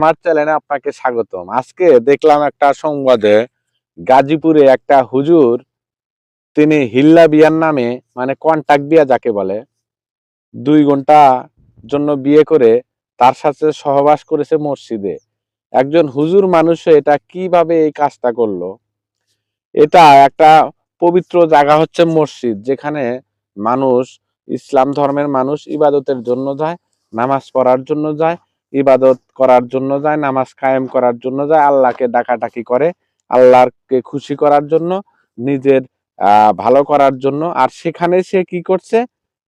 আমার চ্যানেলে আপনাকে স্বাগতম। আজকে দেখলাম একটা সংবাদে গাজীপুরে একটা হুজুর, তিনি হিল্লা বিয়ার নামে মানে কন্টাক্ট বিয়া যাকে বলে, দুই ঘণ্টা জন্য বিয়ে করে তার সাথে সহবাস করেছে মসজিদে। একজন হুজুর মানুষ এটা কীভাবে এই কাজটা করল? এটা একটা পবিত্র জায়গা হচ্ছে মসজিদ, যেখানে মানুষ, ইসলাম ধর্মের মানুষ ইবাদতের জন্য যায়, নামাজ পড়ার জন্য যায় ইবাদত করার জন্য যায়, নামাজ কায়েম করার জন্য যায়, আল্লাহকে ডাকাডাকি করে, আল্লাহকে খুশি করার জন্য, নিজের ভালো করার জন্য। আর সেখানে সে কি করছে?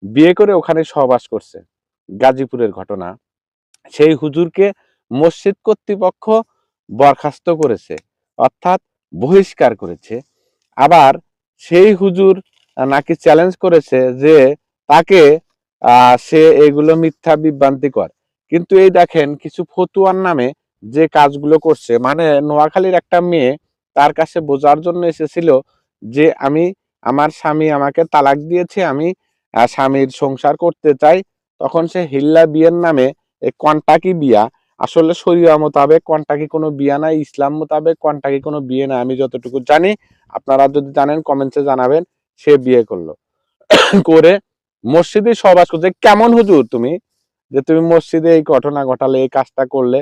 বিয়ে করে ওখানে সহবাস করছে। গাজীপুরের ঘটনা। সেই হুজুরকে মসজিদ কর্তৃপক্ষ বরখাস্ত করেছে, অর্থাৎ বহিষ্কার করেছে। আবার সেই হুজুর নাকি চ্যালেঞ্জ করেছে যে তাকে সে এগুলো মিথ্যা বিভ্রান্তিকর। কিন্তু এই দেখেন কিছু ফতুয়ার নামে যে কাজগুলো করছে মানে নোয়াখালীর একটা মেয়ে তার কাছে বোঝার জন্য এসেছিল যে আমি আমার স্বামী আমাকে তালাক দিয়েছে, আমি স্বামীর সংসার করতে চাই। তখন সে হিল্লা বিয়ের নামে এই কন্টাকি বিয়া, আসলে শরীয় মোতাবেক কন্টাকি কোনো বিয়া নাই, ইসলাম মোতাবেক কন্টাকি কোনো বিয়ে না আমি যতটুকু জানি। আপনারা যদি জানেন কমেন্টসে জানাবেন, সে বিয়ে করল। করে মসজিদে সহবাস করছে, কেমন হুজুর তুমি? যে তুমি মসজিদে এই ঘটনা ঘটালে, এই কাজটা করলে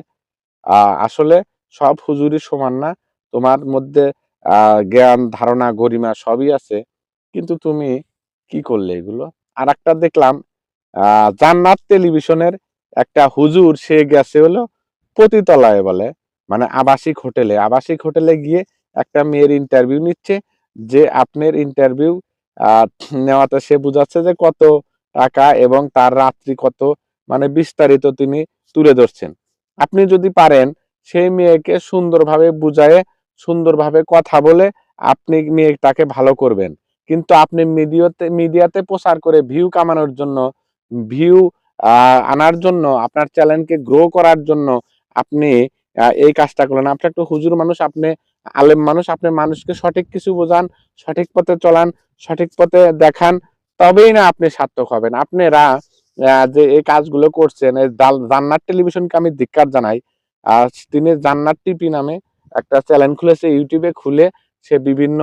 আসলে সব হুজুরই সমান না। তোমার মধ্যে জ্ঞান, ধারণা, গরিমা সবই আছে। কিন্তু তুমি কি করলে এগুলো? আর একটা দেখলাম জান্নাত টেলিভিশনের একটা হুজুর, সে গেছে হলো পতিতলায় বলে মানে আবাসিক হোটেলে। আবাসিক হোটেলে গিয়ে একটা মেয়ের ইন্টারভিউ নিচ্ছে, যে আপনার ইন্টারভিউ নেওয়াতে সে বুঝাচ্ছে যে কত টাকা এবং তার রাত্রি কত মানে বিস্তারিত তিনি তুলে ধরছেন। আপনি যদি পারেন সেই মেয়েকে সুন্দরভাবে বুঝায়ে, সুন্দরভাবে কথা বলে আপনি মেয়ে তাকে ভালো করবেন। কিন্তু আপনি মিডিয়াতে মিডিয়াতে প্রচার করে ভিউ কামানোর জন্য ভিউ আনার জন্য, আপনার চ্যানেলকে গ্রো করার জন্য আপনি এই কাজটা করলেন। আপনি একটা হুজুর মানুষ, আপনি আলেম মানুষ, আপনি মানুষকে সঠিক কিছু বোঝান, সঠিক পথে চলান, সঠিক পথে দেখান, তবেই না আপনি সার্থক হবেন। আপনারা যে এই কাজগুলো করছেন জান্নাত টেলিভিশনকে আমি ধিক্কার জানাই। আর তিনি জান্নাত টিপি নামে একটা চ্যানেল খুলেছে, ইউটিউবে খুলে সে বিভিন্ন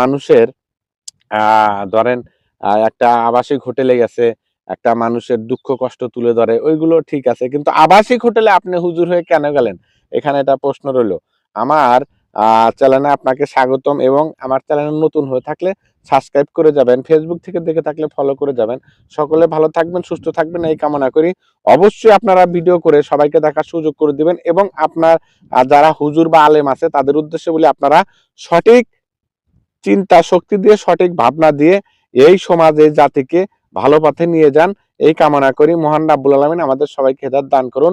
মানুষের ধরেন একটা আবাসিক হোটেলে গেছে, একটা মানুষের দুঃখ কষ্ট তুলে ধরে, ওইগুলো ঠিক আছে। কিন্তু আবাসিক হোটেলে আপনি হুজুর হয়ে কেন গেলেন? এখানে এটা প্রশ্ন রইল। আমার চ্যানেলে আপনাকে স্বাগতম এবং আমার চ্যানেল নতুন হয়ে থাকলে সাবস্ক্রাইব করে যাবেন ফেসবুক থেকে দেখে থাকলে ফলো করে যাবেন। সকলে ভালো থাকবেন, সুস্থ থাকবেন, এই কামনা করি। অবশ্যই আপনারা ভিডিও করে সবাইকে দেখার সুযোগ করে দিবেন এবং আপনার যারা হুজুর বা আলেম আছে, তাদের উদ্দেশ্যে বলে আপনারা সঠিক চিন্তা শক্তি দিয়ে, সঠিক ভাবনা দিয়ে এই সমাজে জাতিকে ভালো পথে নিয়ে যান। এই কামনা করি। মহান রাব্বুল আলমিন আমাদের সবাইকে হেদার দান করুন।